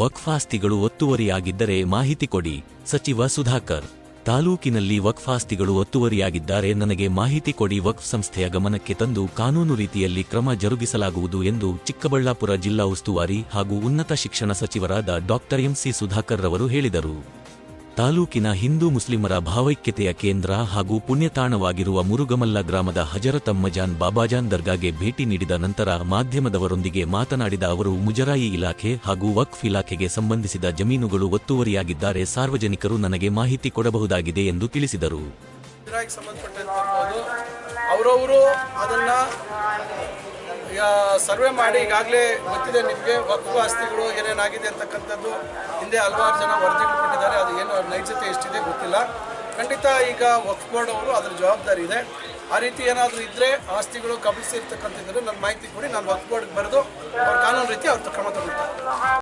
ವಕ್ಫ್ ಆಸ್ತಿಗಳು ಒತ್ತುವರಿಯಾಗಿದ್ದರೆ ಮಾಹಿತಿ ಕೊಡಿ. ಸಚಿವ ಸುಧಾಕರ್, ತಾಲೂಕಿನಲ್ಲಿ ವಕ್ಫಾಸ್ತಿಗಳು ಒತ್ತುವರಿಯಾಗಿದ್ದಾರೆ, ನನಗೆ ಮಾಹಿತಿ ಕೊಡಿ. ವಕ್ಫ್ ಸಂಸ್ಥೆಯ ಗಮನಕ್ಕೆ ತಂದು ಕಾನೂನು ರೀತಿಯಲ್ಲಿ ಕ್ರಮ ಜರುಗಿಸಲಾಗುವುದು ಎಂದು ಚಿಕ್ಕಬಳ್ಳಾಪುರ ಜಿಲ್ಲಾ ಉಸ್ತುವಾರಿ ಹಾಗೂ ಉನ್ನತ ಶಿಕ್ಷಣ ಸಚಿವರಾದ ಡಾಕ್ಟರ್ ಎಂಸಿ ಸುಧಾಕರ್ ರವರು ಹೇಳಿದರು. ತಾಲೂಕಿನ ಹಿಂದೂ ಮುಸ್ಲಿಮರ ಭಾವೈಕ್ಯತೆಯ ಕೇಂದ್ರ ಹಾಗೂ ಪುಣ್ಯತಾಣವಾಗಿರುವ ಮುರುಗಮಲ್ಲ ಗ್ರಾಮದ ಹಜರತಮ್ಮಜಾನ್ ಬಾಬಾಜಾನ್ ದರ್ಗಾಗೆ ಭೇಟಿ ನೀಡಿದ ನಂತರ ಮಾಧ್ಯಮದವರೊಂದಿಗೆ ಮಾತನಾಡಿದ ಅವರು, ಮುಜರಾಯಿ ಇಲಾಖೆ ಹಾಗೂ ವಕ್ಫ್ ಇಲಾಖೆಗೆ ಸಂಬಂಧಿಸಿದ ಜಮೀನುಗಳು ಒತ್ತುವರಿಯಾಗಿದ್ದಾರೆ, ಸಾರ್ವಜನಿಕರು ನನಗೆ ಮಾಹಿತಿ ಕೊಡಬಹುದಾಗಿದೆ ಎಂದು ತಿಳಿಸಿದರು. ಸರ್ವೆ ಮಾಡಿ ಈಗಾಗಲೇ ಗೊತ್ತಿದೆ ನಿಮಗೆ, ವಕ್ಫ್ ಆಸ್ತಿಗಳು ಏನೇನಾಗಿದೆ ಅಂತಕ್ಕಂಥದ್ದು ಹಿಂದೆ ಹಲವಾರು ಜನ ಅದ್ರ ನೈಜತೆ ಎಷ್ಟಿದೆ ಗೊತ್ತಿಲ್ಲ. ಖಂಡಿತ ಈಗ ವಕ್ಫ್ ಬೋರ್ಡ್ ಅವರು ಅದರ ಜವಾಬ್ದಾರಿ ಇದೆ. ಆ ರೀತಿ ಏನಾದರೂ ಇದ್ರೆ ಆಸ್ತಿಗಳು ಕಬಳಿಸಿರ್ತಕ್ಕಂಥದ್ದು ನನ್ನ ಮಾಹಿತಿ ಕೊಡಿ. ನಾನು ವಕ್ಫ್ ಬೋರ್ಡ್ಗೆ ಬರೆದು ಅವ್ರ ಕಾನೂನು ರೀತಿ ಅವ್ರ